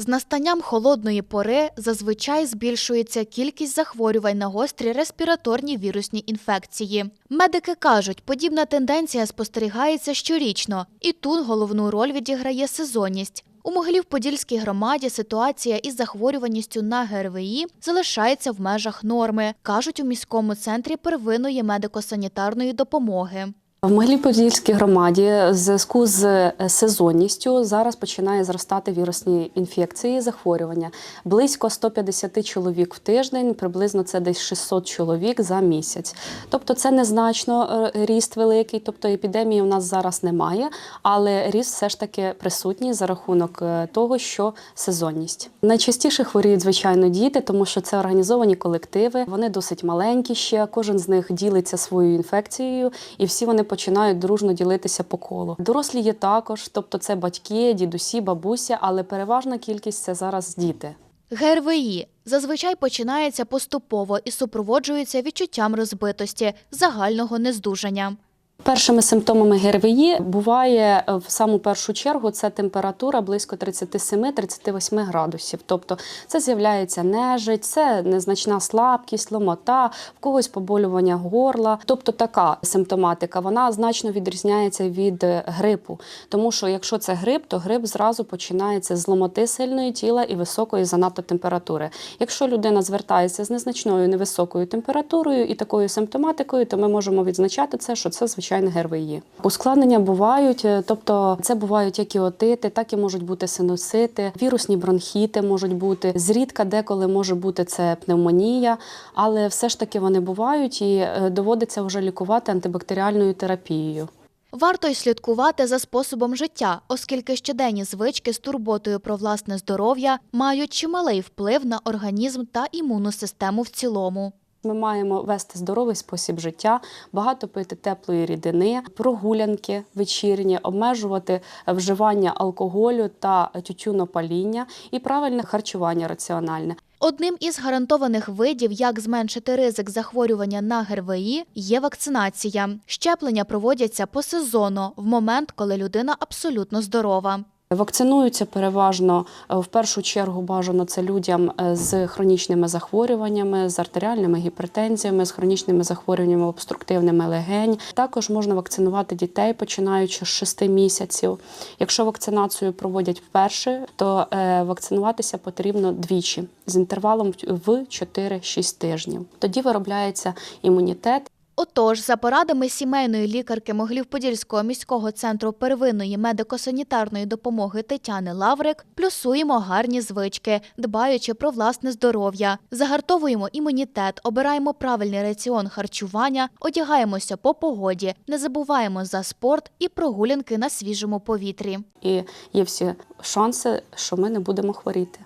З настанням холодної пори зазвичай збільшується кількість захворювань на гострі респіраторні вірусні інфекції. Медики кажуть, подібна тенденція спостерігається щорічно, і тут головну роль відіграє сезонність. У Могилів-Подільській громаді ситуація із захворюваністю на ГРВІ залишається в межах норми, кажуть у міському центрі первинної медико-санітарної допомоги. В Могилів-Подільській громаді в зв'язку з сезонністю зараз починає зростати вірусні інфекції, захворювання. Близько 150 чоловік в тиждень, приблизно це десь 600 чоловік за місяць. Тобто це незначно е, ріст великий, тобто епідемії у нас зараз немає, але ріст все ж таки присутній за рахунок е, того, що сезонність. Найчастіше хворіють, звичайно, діти, тому що це організовані колективи. Вони досить маленькі ще. Кожен з них ділиться своєю інфекцією, і всі вони починають дружно ділитися по колу. Дорослі є також, тобто це батьки, дідусі, бабуся, але переважна кількість це зараз діти. ГРВІ зазвичай починається поступово і супроводжується відчуттям розбитості, загального нездужання. Першими симптомами ГРВІ буває е, в саму першу чергу це температура близько 37-38 градусів. Тобто це з'являється нежить, це незначна слабкість, ломота, в когось поболювання горла. Тобто така симптоматика вона значно відрізняється від е, грипу. Тому що якщо це грип, то грип зразу починається з ломоти сильної тіла і високої занадто температури. Якщо людина звертається з незначною невисокою температурою і такою симптоматикою, то ми можемо відзначати це, що це звичайне ГРВІ. Ускладнення бувають, е, тобто це бувають як і отити, так і можуть бути синусити, вірусні бронхіти можуть бути. Зрідка деколи може бути це пневмонія, але все ж таки вони бувають і е, доводиться вже лікувати антибактеріальною терапією. Варто й слідкувати за способом життя, оскільки щоденні звички з турботою про власне здоров'я мають чималий вплив на організм та імунну систему в цілому. Ми маємо вести здоровий спосіб життя, багато пити теплої рідини, прогулянки вечірні, обмежувати вживання алкоголю та тютюнопаління і правильне харчування раціональне. Одним із гарантованих видів, як зменшити ризик захворювання на ГРВІ, є вакцинація. Щеплення проводяться посезонно, в момент, коли людина абсолютно здорова. Вакцинуються переважно е, в першу чергу бажано це людям е, з хронічними захворюваннями, з артеріальними гіпертензіями, з хронічними захворюваннями обструктивними легень. Також можна вакцинувати дітей починаючи з 6 місяців. Якщо вакцинацію проводять вперше, то е, вакцинуватися потрібно двічі з інтервалом в 4-6 тижнів. Тоді виробляється імунітет. Отож, за порадами сімейної лікарки Моглів-Подільського міського центру первинної медико-санітарної допомоги Тетяни Лаврик, плюсуємо гарні звички, дбаючи про власне здоров'я, загартовуємо імунітет, обираємо правильний раціон харчування, одягаємося по погоді, не забуваємо за спорт і прогулянки на свіжому повітрі. І є всі шанси, що ми не будемо хворіти.